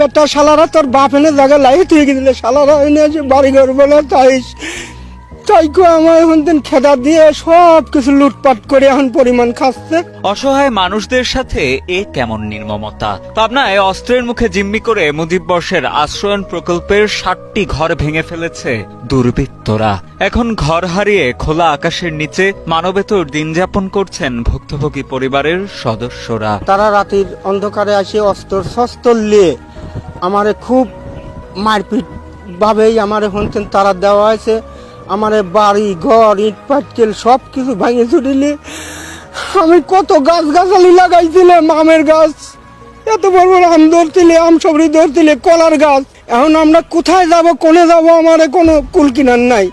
বেটা শালারা তোর বাপ এনে জায়গা লাই তুই দিলে? শালারা এনে বাড়ি ঘর বলে তাই আমার এখন দিন খেদা দিয়ে সব কিছু লুটপাট করে এখন পরিমাণ খাচ্ছে। অসহায় মানুষদের সাথে এ কেমন নির্মমতা? পাবনায় অস্ত্রের মুখে জিম্মি করে মুজিব বর্ষের আশ্রয়ন প্রকল্পের ষাটটি ঘর ভেঙে ফেলেছে দুর্বৃত্তরা। এখন ঘর হারিয়ে খোলা আকাশের নিচে মানবেতর দিন যাপন করছেন ভুক্তভোগী পরিবারের সদস্যরা। তারা রাতের অন্ধকারে আসে অস্ত্র শস্ত্র নিয়ে। আমারে খুব মারপিট ভাবেই আমার থেকে তারা দেওয়া হয়েছে। আমার বাড়ি, ঘর, ইট, পাটকেল সব কিছু ভাঙে চুরিলে আমি কত গাছ গাছালি লাগাইছিলাম আমের গাছ। এত বড় বড় আম ধরতিলে আম সবরি ধরতিলে কলার গাছ। এখন আমরা কোথায় যাব, কোনে যাব, আমার কোনো কুল কিনার নাই।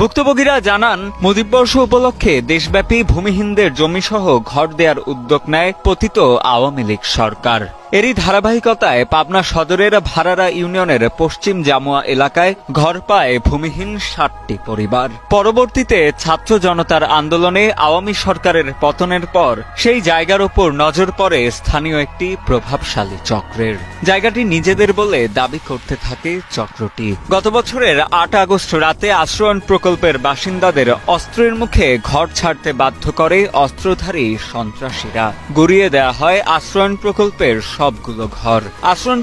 ভুক্তভোগীরা জানান মুজিববর্ষ উপলক্ষে দেশব্যাপী ভূমিহীনদের জমিসহ ঘর দেওয়ার উদ্যোগ নেয় পতিত আওয়ামী লীগ সরকার। এরই ধারাবাহিকতায় পাবনা সদরের ভাড়ারা ইউনিয়নের পশ্চিম জামুয়া এলাকায় ঘর পায় ভূমিহীন ষাটটি পরিবার। পরবর্তীতে ছাত্র জনতার আন্দোলনে আওয়ামী সরকারের পতনের পর সেই জায়গার ওপর নজর পড়ে স্থানীয় একটি প্রভাবশালী চক্রের। জায়গাটি নিজেদের বলে দাবি করতে থাকে চক্রটি। গত বছরের আট আগস্ট রাতে আশ্রয়ণ প্রকল্পের বাসিন্দাদের অস্ত্রের মুখে ঘর ছাড়তে বাধ্য করে অস্ত্রধারী সন্ত্রাসীরা। গুড়িয়ে দেয়া হয় আশ্রয়ণ প্রকল্পের সবগুলো ঘর। আশ্রয়ণ